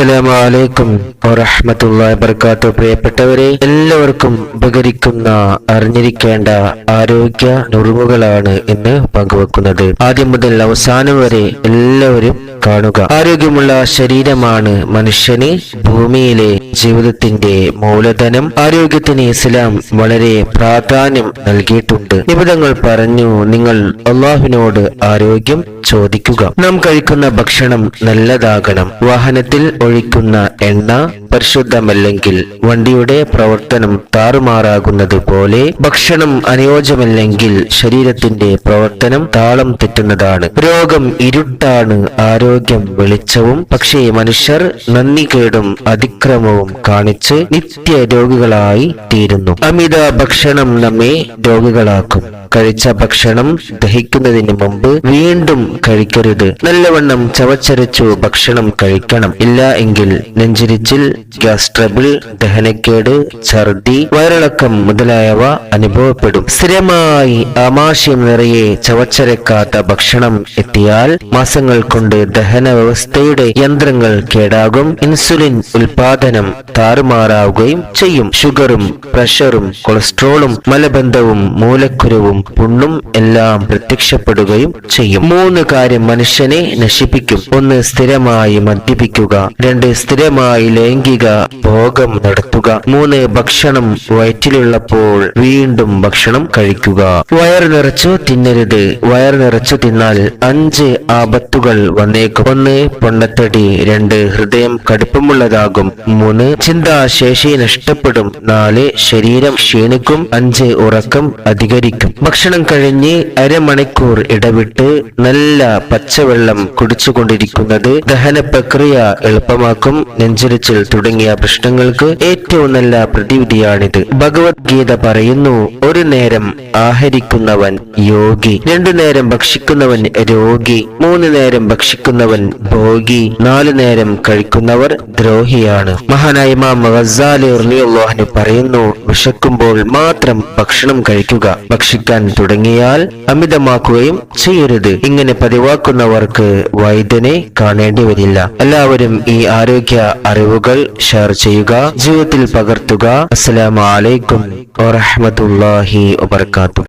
അസ്സലാമലൈക്കും വറഹമത്തുള്ളാഹി വബർക്കാത്തു പ്രിയപ്പെട്ടവരെ എല്ലാവർക്കും ഉപകരിക്കുന്ന അറിഞ്ഞിരിക്കേണ്ട ആരോഗ്യ നുറുങ്ങുകളാണ് ഇന്ന് പങ്കുവെക്കുന്നത്. ആദ്യം മുതൽ അവസാനം വരെ എല്ലാവരും കാണുക. ആരോഗ്യമുള്ള ശരീരമാണ് മനുഷ്യന് ഭൂമിയിലെ ജീവിതത്തിന്റെ മൂലധനം. ആരോഗ്യത്തിന് ഇസ്ലാം വളരെ പ്രാധാന്യം നൽകിയിട്ടുണ്ട്. നിബിധങ്ങൾ പറഞ്ഞു നിങ്ങൾ അള്ളാഹുവിനോട് ആരോഗ്യം ചോദിക്കുക. നാം കഴിക്കുന്ന ഭക്ഷണം നല്ലതാകണം. വാഹനത്തിൽ ഒഴിക്കുന്ന എണ്ണ പരിശുദ്ധമല്ലെങ്കിൽ വണ്ടിയുടെ പ്രവർത്തനം താറുമാറാകുന്നത് പോലെ ഭക്ഷണം അനുയോജ്യമല്ലെങ്കിൽ ശരീരത്തിന്റെ പ്രവർത്തനം താളം തെറ്റുന്നതാണ്. രോഗം ഇരുട്ടാണ് ആരോഗ്യം വെളിച്ചവും പക്ഷേ മനുഷ്യർ നന്ദികേടും അതിക്രമവും കാണിച്ച് നിത്യ രോഗികളായി തീരുന്നു. അമിത ഭക്ഷണം നമ്മെ രോഗികളാക്കും. കഴിച്ച ഭക്ഷണം ദഹിക്കുന്നതിന് മുമ്പ് വീണ്ടും കഴിക്കരുത്. നല്ലവണ്ണം ചവച്ചരച്ചു ഭക്ഷണം കഴിക്കണം. ഇല്ല എങ്കിൽ നെഞ്ചിരിച്ചിൽ ഗ്യാസ് ട്രബിൾ ദഹനക്കേട് ഛർദി വയറിളക്കം മുതലായവ അനുഭവപ്പെടും. സ്ഥിരമായി ആമാശയം നിറയെ ചവച്ചരക്കാത്ത ഭക്ഷണം എത്തിയാൽ മാസങ്ങൾ കൊണ്ട് ദഹന വ്യവസ്ഥയുടെ യന്ത്രങ്ങൾ കേടാകും. ഇൻസുലിൻ ഉൽപാദനം താറുമാറാവുകയും ചെയ്യും. ഷുഗറും പ്രഷറും കൊളസ്ട്രോളും മലബന്ധവും മൂലക്കുരുവും പുണ്ണും എല്ലാം പ്രത്യക്ഷപ്പെടുകയും ചെയ്യും. മൂന്ന് കാര്യം മനുഷ്യനെ നശിപ്പിക്കും. ഒന്ന് സ്ഥിരമായി മദ്യപിക്കുക. രണ്ട് സ്ഥിരമായി ലൈംഗിക ഭോഗം നടത്തുക. മൂന്ന് ഭക്ഷണം വയറ്റിലുള്ളപ്പോൾ വീണ്ടും ഭക്ഷണം കഴിക്കുക. വയർ നിറച്ചു തിന്നരുത്. വയർ നിറച്ചു തിന്നാൽ അഞ്ച് ആപത്തുകൾ വന്നേക്കും. ഒന്ന് പൊണ്ണത്തടി. രണ്ട് ഹൃദയം കടുപ്പമുള്ളതാകും. മൂന്ന് ചിന്താശേഷി നഷ്ടപ്പെടും. നാല് ശരീരം ക്ഷീണിക്കും. അഞ്ച് ഉറക്കം അധികരിക്കും. ഭക്ഷണം കഴിഞ്ഞ് അരമണിക്കൂർ ഇടവിട്ട് നല്ല പച്ചവെള്ളം കുടിച്ചുകൊണ്ടിരിക്കുന്നത് ദഹന പ്രക്രിയ എളുപ്പമാക്കും. നെഞ്ചരിച്ചിൽ തുടങ്ങിയ പ്രശ്നങ്ങൾക്ക് ഏറ്റവും നല്ല പ്രതിവിധിയാണിത്. ഭഗവത്ഗീത പറയുന്നു ഒരു നേരം ആഹരിക്കുന്നവൻ യോഗി രണ്ടു നേരം ഭക്ഷിക്കുന്നവൻ രോഗി മൂന്ന് നേരം ഭക്ഷിക്കുന്നവൻ ഭോഗി നാലു നേരം കഴിക്കുന്നവർ ദ്രോഹിയാണ്. മഹാനായ ഇമാം പറയുന്നു വിശക്കുമ്പോൾ മാത്രം ഭക്ഷണം കഴിക്കുക ഭക്ഷിക്കാൻ തുടങ്ങിയാൽ അമിതമാക്കുകയും ചെയ്യരുത്. ഇങ്ങനെ പതിവാക്കുന്നവർക്ക് വൈദ്യനെ കാണേണ്ടി വരില്ല. എല്ലാവരും ഈ ആരോഗ്യ അറിവുകൾ ഷെയർ ചെയ്യുക ജീവിതത്തിൽ പകർത്തുക. അസ്സലാമലൈക്കും അലൈക്കും വറഹ്മത്തുള്ളാഹി വബർക്കാത്തു